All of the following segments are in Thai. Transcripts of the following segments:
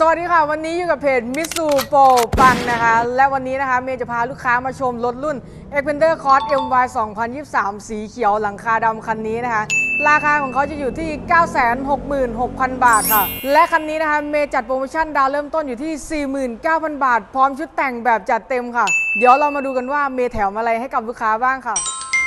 สวัสดีค่ะ วันนี้อยู่กับเพจมิสูโปปังนะคะ และวันนี้นะคะเมย์จะพาลูกค้ามาชมรถรุ่น e x p e n d e r Cross MY 2023 สีเขียวหลังคาดำคันนี้นะคะ ราคาของเขาจะอยู่ที่ 966,000 บาทค่ะ และคันนี้นะคะเมย์จัดโปรโมชั่นดาวเริ่มต้นอยู่ที่ 49,000 บาท พร้อมชุดแต่งแบบจัดเต็มค่ะ เดี๋ยวเรามาดูกันว่าเมย์แถมอะไรให้กับลูกค้าบ้างค่ะ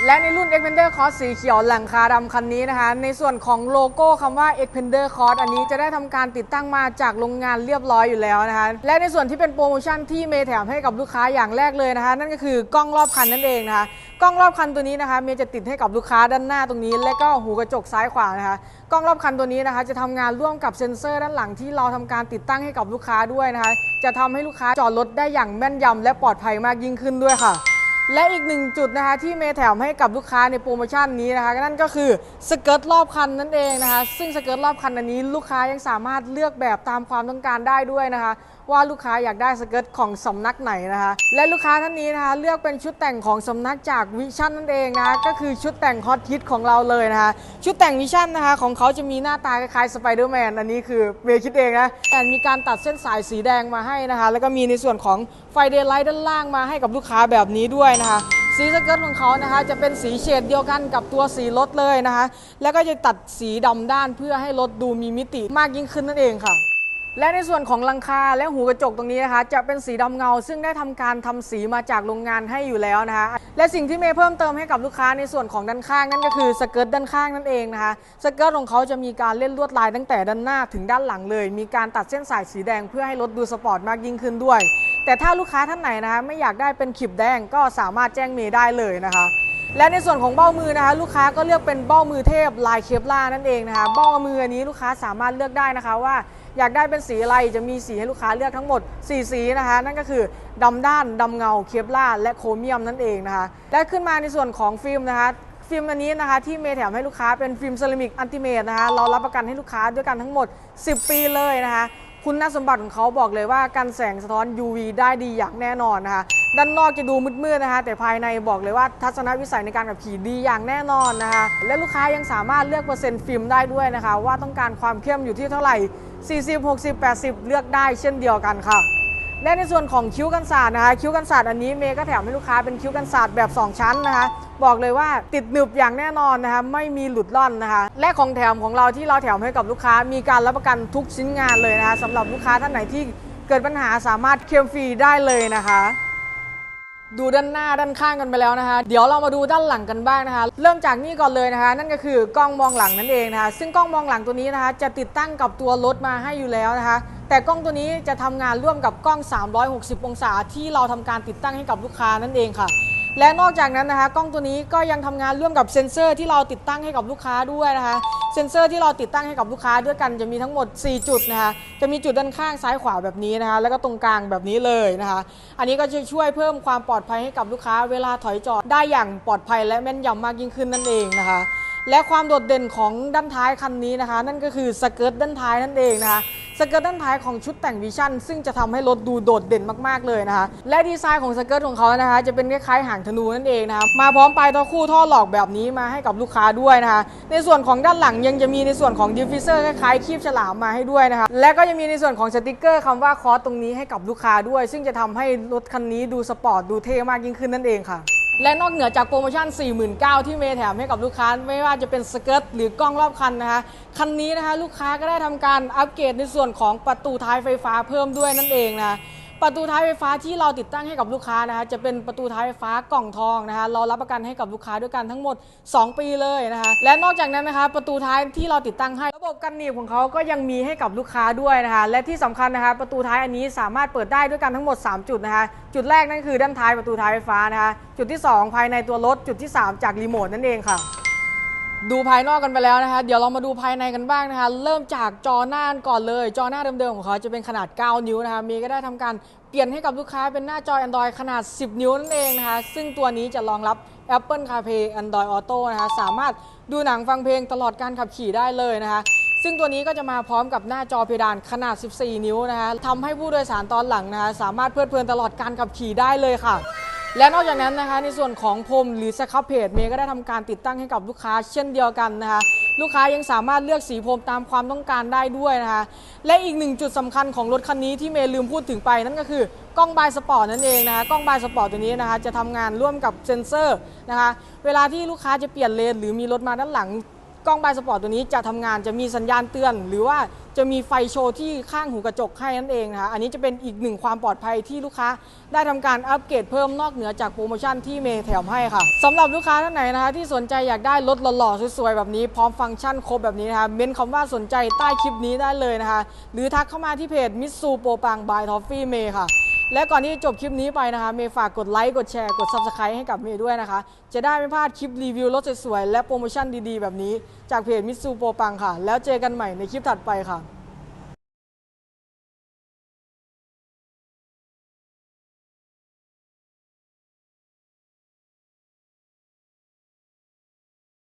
และในรุ่น Expander Cross สีเขียวหลังคาดำคันนี้นะคะ ในส่วนของโลโก้คำว่า Expander Cross อันนี้จะได้ทำการติดตั้งมาจากโรงงานเรียบร้อยอยู่แล้วนะคะ และในส่วนที่เป็นโปรโมชั่นที่เมย์แถมให้กับลูกค้าอย่างแรกเลยนะคะ นั่นก็คือกล้องรอบคันนั่นเองนะคะกล้องรอบคันตัวนี้นะคะเมย์จะติดให้กับลูกค้าด้านหน้าตรงนี้ และก็หูกระจกซ้ายขวานะคะกล้องรอบคันตัวนี้นะคะ จะทำงานร่วมกับเซ็นเซอร์ด้านหลังที่เราทำการติดตั้งให้กับลูกค้าด้วยนะคะ จะทำให้ลูกค้าจอดรถได้อย่างแม่นยำและปลอดภัยมากยิ่งขึ้นด้วยค่ะ และอีกหนึ่งจุดนะคะที่เมย์แถมให้กับลูกค้าในโปรโมชั่นนี้นะคะนั่นก็คือสเกิร์ตรอบคันนั่นเองนะคะ ซึ่งสเกิร์ตรอบคันอันนี้ลูกค้ายังสามารถเลือกแบบตามความต้องการได้ด้วยนะคะว่าลูกค้าอยากได้สเกิร์ตของสำนักไหนนะคะ และลูกค้าท่านนี้นะคะเลือกเป็นชุดแต่งของสำนักจากวิชั่นนั่นเองนะคะก็คือชุดแต่งฮอตฮิตของเราเลยนะคะชุดแต่งวิชั่นนะคะของเขาจะมีหน้าตาคล้ายๆสไปเดอร์แมนอันนี้คือเมย์คิดเองนะแต่มีการตัดเส้นสายสีแดงมาให้นะคะ แล้วก็มีในส่วนของไฟเดย์ไลท์ด้านล่างมาให้กับลูกค้าแบบนี้ด้วยนะคะสีสเกิร์ตของเขานะคะจะเป็นสีเฉดเดียวกันกับตัวสีรถเลยนะคะ แล้วก็จะตัดสีดำด้านเพื่อให้รถดูมีมิติมากยิ่งขึ้นนั่นเองค่ะ และในส่วนของหลังคาและหูกระจกตรงนี้นะคะ จะเป็นสีดำเงา ซึ่งได้ทำการทำสีมาจากโรงงานให้อยู่แล้วนะคะ และสิ่งที่เมย์เพิ่มเติมให้กับลูกค้าในส่วนของด้านข้างนั่นก็คือสเกิร์ตด้านข้างนั่นเองนะคะสเกิร์ตของเขาจะมีการเล่นลวดลายตั้งแต่ด้านหน้าถึงด้านหลังเลย มีการตัดเส้นสายสีแดงเพื่อให้รถดูสปอร์ตมากยิ่งขึ้นด้วย แต่ถ้าลูกค้าท่านไหนนะคะไม่อยากได้เป็นขีบแดงก็สามารถแจ้งเมย์ได้เลยนะคะและในส่วนของเบ้ามือนะคะลูกค้าก็เลือกเป็นเบ้ามือเทพลายเคปล่านั่นเองนะคะเบ้ามืออันนี้ลูกค้าสามารถเลือกได้นะคะว่า อยากได้เป็นสีอะไรจะมีสีให้ลูกค้าเลือกทั้งหมด 4 สีนะคะ นั่นก็คือดำด้านดำเงาเคปล่าและโครเมียมนั่นเองนะคะและขึ้นมาในส่วนของฟิล์มนะคะฟิล์มอันนี้นะคะที่เมย์แถมให้ลูกค้าเป็นฟิล์มเซรามิกอันติเมตนะคะเรารับประกันให้ลูกค้าด้วยกันทั้งหมด 10 ปีเลยนะคะคุณสมบัติของเขาบอกเลยว่ากันแสงสะท้อน UV ได้ดีอย่างแน่นอนนะคะ ด้านนอกจะดูมืดๆนะคะ แต่ภายในบอกเลยว่าทัศนวิสัยในการขับขี่ดีอย่างแน่นอนนะคะ และลูกค้ายังสามารถเลือกเปอร์เซ็นต์ฟิล์มได้ด้วยนะคะ ว่าต้องการความเข้มอยู่ที่เท่าไหร่ 40 60 80 เลือกได้เช่นเดียวกันค่ะ และในส่วนของคิ้วกันศาสตร์นะคะ คิ้วกันศาสตร์อันนี้เมย์ก็แถมให้ลูกค้าเป็นคิ้วกันศาสตร์แบบ 2 ชั้นนะคะ บอกเลยว่าติดหนึบอย่างแน่นอนนะคะไม่มีหลุดล่อนนะคะ และของแถมของเราที่เราแถมให้กับลูกค้ามีการรับประกันทุกชิ้นงานเลยนะคะสำหรับลูกค้าท่านไหนที่เกิดปัญหาสามารถเคลมฟรีได้เลยนะคะ ดูด้านหน้าด้านข้างกันไปแล้วนะคะ เดี๋ยวเรามาดูด้านหลังกันบ้างนะคะ เริ่มจากนี่ก่อนเลยนะคะ นั่นก็คือกล้องมองหลังนั่นเองนะคะ ซึ่งกล้องมองหลังตัวนี้นะคะ จะติดตั้งกับตัวรถมาให้อยู่แล้วนะคะ แต่กล้องตัวนี้จะทำงานร่วมกับกล้อง 360 องศาที่เราทำการติดตั้งให้กับลูกค้านั่นเองค่ะ และนอกจากนั้นนะคะ กล้องตัวนี้ก็ยังทำงานร่วมกับเซ็นเซอร์ที่เราติดตั้งให้กับลูกค้าด้วยนะคะ เซ็นเซอร์ที่เราติดตั้งให้กับลูกค้าด้วยกันจะมีทั้งหมด 4 จุดนะคะ จะมีจุดด้านข้างซ้ายขวาแบบนี้นะคะ แล้วก็ตรงกลางแบบนี้เลยนะคะ อันนี้ก็จะช่วยเพิ่มความปลอดภัยให้กับลูกค้า เวลาถอยจอดได้อย่างปลอดภัย และแม่นยำมากยิ่งขึ้นนั่นเองนะคะ และความโดดเด่นของด้านท้ายคันนี้นะคะ นั่นก็คือสเกิร์ตด้านท้ายนั่นเองนะคะ สเกิร์ตด้านท้ายของชุดแต่งวิชั่น ซึ่งจะทำให้รถดูโดดเด่นมากๆเลยนะคะ และดีไซน์ของสเกิร์ตของเขานะคะ จะเป็นคล้ายๆหางธนูนั่นเองนะคะมาพร้อมปลายท่อคู่ท่อหลอกแบบนี้มาให้กับลูกค้าด้วยนะคะ ในส่วนของด้านหลังยังจะมีในส่วนของดิฟฟิเซอร์คล้ายๆคีบฉลามมาให้ด้วยนะคะและก็จะมีในส่วนของสติกเกอร์คำว่าคอสตรงนี้ให้กับลูกค้าด้วย ซึ่งจะทำให้รถคันนี้ดูสปอร์ตดูเท่มากยิ่งขึ้นนั่นเองค่ะ และนอกเหนือจากโปรโมชั่น 49,000 ที่เมย์แถมให้กับลูกค้า ไม่ว่าจะเป็นสเกิร์ตหรือกล้องรอบคันนะคะ คันนี้นะคะลูกค้าก็ได้ทำการอัปเกรดในส่วนของประตูท้ายไฟฟ้าเพิ่มด้วยนั่นเองนะะ ประตูท้ายไฟฟ้าที่เราติดตั้งให้กับลูกค้านะคะจะเป็นประตูท้ายไฟฟ้ากล่องทองนะคะเรารับประกันให้กับลูกค้าด้วยกันทั้งหมด 2 ปีเลยนะคะและนอกจากนั้นนะคะประตูท้ายที่เราติดตั้งให้ระบบกันหนีบของเขาก็ยังมีให้กับลูกค้าด้วยนะคะและที่สำคัญนะคะประตูท้ายอันนี้สามารถเปิดได้ด้วยกันทั้งหมด 3 จุดนะคะจุดแรกนั่นคือด้านท้ายประตูท้ายไฟฟ้านะคะจุดที่ 2 ภายในตัวรถจุดที่ 3 จากรีโมทนั่นเองค่ะ ดูภายนอกกันไปแล้วนะคะ เดี๋ยวเรามาดูภายในกันบ้างนะคะ เริ่มจากจอหน้าก่อนเลย จอหน้าเดิมๆของเขาจะเป็นขนาด 9 นิ้วนะคะ มีก็ได้ทำการเปลี่ยนให้กับลูกค้าเป็นหน้าจอ Android ขนาด 10 นิ้วนั่นเองนะคะ ซึ่งตัวนี้จะรองรับ Apple CarPlay Android Auto นะคะ สามารถดูหนังฟังเพลงตลอดการขับขี่ได้เลยนะคะซึ่งตัวนี้ก็จะมาพร้อมกับหน้าจอเพดานขนาด 14 นิ้วนะคะทำให้ผู้โดยสารตอนหลังนะคะสามารถเพลิดเพลินตลอดการขับขี่ได้เลยค่ะ และนอกจากนั้นนะคะในส่วนของพรมหรือสครับเพจเมย์ก็ได้ทำการติดตั้งให้กับลูกค้า เช่นเดียวกันนะคะลูกค้ายังสามารถเลือกสีพรมตามความต้องการได้ด้วยนะคะและอีกหนึ่งจุดสำคัญของรถคันนี้ที่เมย์ลืมพูดถึงไปนั่นก็คือกล้องบายสปอร์ตนั่นเองนะคะกล้องบายสปอร์ตตัวนี้นะคะจะทำงานร่วมกับเซ็นเซอร์นะคะเวลาที่ลูกค้าจะเปลี่ยนเลนหรือมีรถมาด้านหลัง กล้องบายสปอร์ตตัวนี้จะทำงานจะมีสัญญาณเตือน หรือว่าจะมีไฟโชว์ที่ข้างหูกระจกให้นั่นเองนะคะอันนี้จะเป็นอีกหนึ่งความปลอดภัยที่ลูกค้า ได้ทำการอัปเกรดเพิ่มนอกเหนือจากโปรโมชั่นที่เมย์แถมให้ค่ะสำหรับลูกค้าท่านไหนนะคะที่สนใจอยากได้รถหล่อๆสวยๆแบบนี้พร้อมฟังก์ชันครบแบบนี้นะคะเม้นคำว่าสนใจใต้คลิปนี้ได้เลยนะคะหรือทักเข้ามาที่เพจมิสซูโปปังบายทอฟฟี่เมย์ค่ะ และก่อนที่จะจบคลิปนี้ไปนะคะ เมย์ฝากกดไลค์กดแชร์กด Subscribe ให้กับเมย์ด้วยนะคะ จะได้ไม่พลาดคลิปรีวิวรถสวยๆและโปรโมชั่นดีๆ แบบนี้ จากเพจมิสซูโปปังค่ะ แล้วเจอกันใหม่ในคลิปถัดไปค่ะ